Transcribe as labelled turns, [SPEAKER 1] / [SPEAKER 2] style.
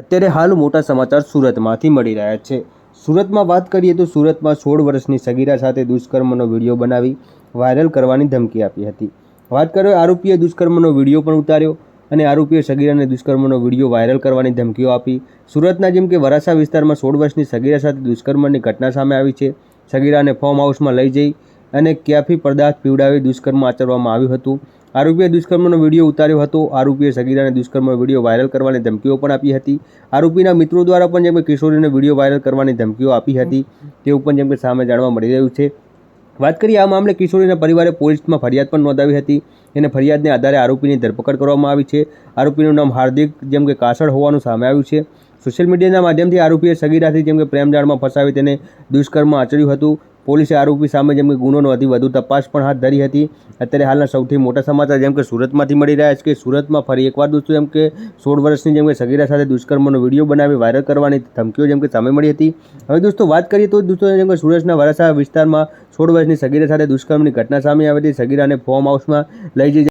[SPEAKER 1] અત્યારે હાલ મોટા સમાચાર સુરતમાંથી મળી રહ્યા છે. સુરતમાં વાત કરીએ તો સુરતમાં સોળ વર્ષની સગીરા સાથે દુષ્કર્મનો વીડિયો બનાવી વાયરલ કરવાની ધમકી આપી હતી. વાત કરો આરોપીએ દુષ્કર્મનો વીડિયો પણ ઉતાર્યો અને આરોપીએ સગીરાને દુષ્કર્મનો વીડિયો વાયરલ કરવાની ધમકીઓ આપી. સુરતના જેમ કે વરાસા વિસ્તારમાં સોળ વર્ષની સગીરા સાથે દુષ્કર્મની ઘટના સામે આવી છે. સગીરાને ફોર્મ હાઉસમાં લઈ જઈ અને ક્યાંથી પદાર્થ પીવડાવી દુષ્કર્મ આચરવામાં આવ્યું હતું. આરોપીએ દુષ્કર્મનો વીડિયો ઉતાર્યો હતો. આરોપીએ સગીરાને દુષ્કર્મનો વીડિયો વાયરલ કરવાની ધમકીઓ પણ આપી હતી. આરોપીના મિત્રો દ્વારા પણ જેમ કે કિશોરીને વીડિયો વાયરલ કરવાની ધમકીઓ આપી હતી, તેવું પણ જેમ કે સામે જાણવા મળી રહ્યું છે. વાત કરીએ, આ મામલે કિશોરીના પરિવારે પોલીસમાં ફરિયાદ પણ નોંધાવી હતી. અને ફરિયાદને આધારે આરોપીની ધરપકડ કરવામાં આવી છે. આરોપીનું નામ હાર્દિક, જેમ કે કાસળ હોવાનું સામે આવ્યું છે. સોશિયલ મીડિયાના માધ્યમથી આરોપીએ સગીરાથી જેમ કે પ્રેમજાળમાં ફસાવી તેને દુષ્કર્મ આચર્યું હતું. પોલીસે આરોપી સામે જેમ કે ગુનો નોંધી વધુ તપાસ પણ હાથ ધરી હતી. અત્યારે હાલના સૌથી મોટા સમાચાર જેમ કે સુરતમાંથી મળી રહ્યા છે કે સુરતમાં ફરી એકવાર દોસ્તો જેમ કે સોળ વર્ષની જેમ કે સગીરા સાથે દુષ્કર્મનો વીડિયો બનાવી વાયરલ કરવાની ધમકીઓ જેમ કે સામે મળી હતી. હવે દોસ્તો વાત કરીએ તો દોસ્તો જેમ કે સુરતના વરાસા વિસ્તારમાં સોળ વર્ષની સગીરા સાથે દુષ્કર્મની ઘટના સામે આવી હતી સગીરાને ફોર્મ હાઉસમાં લઈ જઈ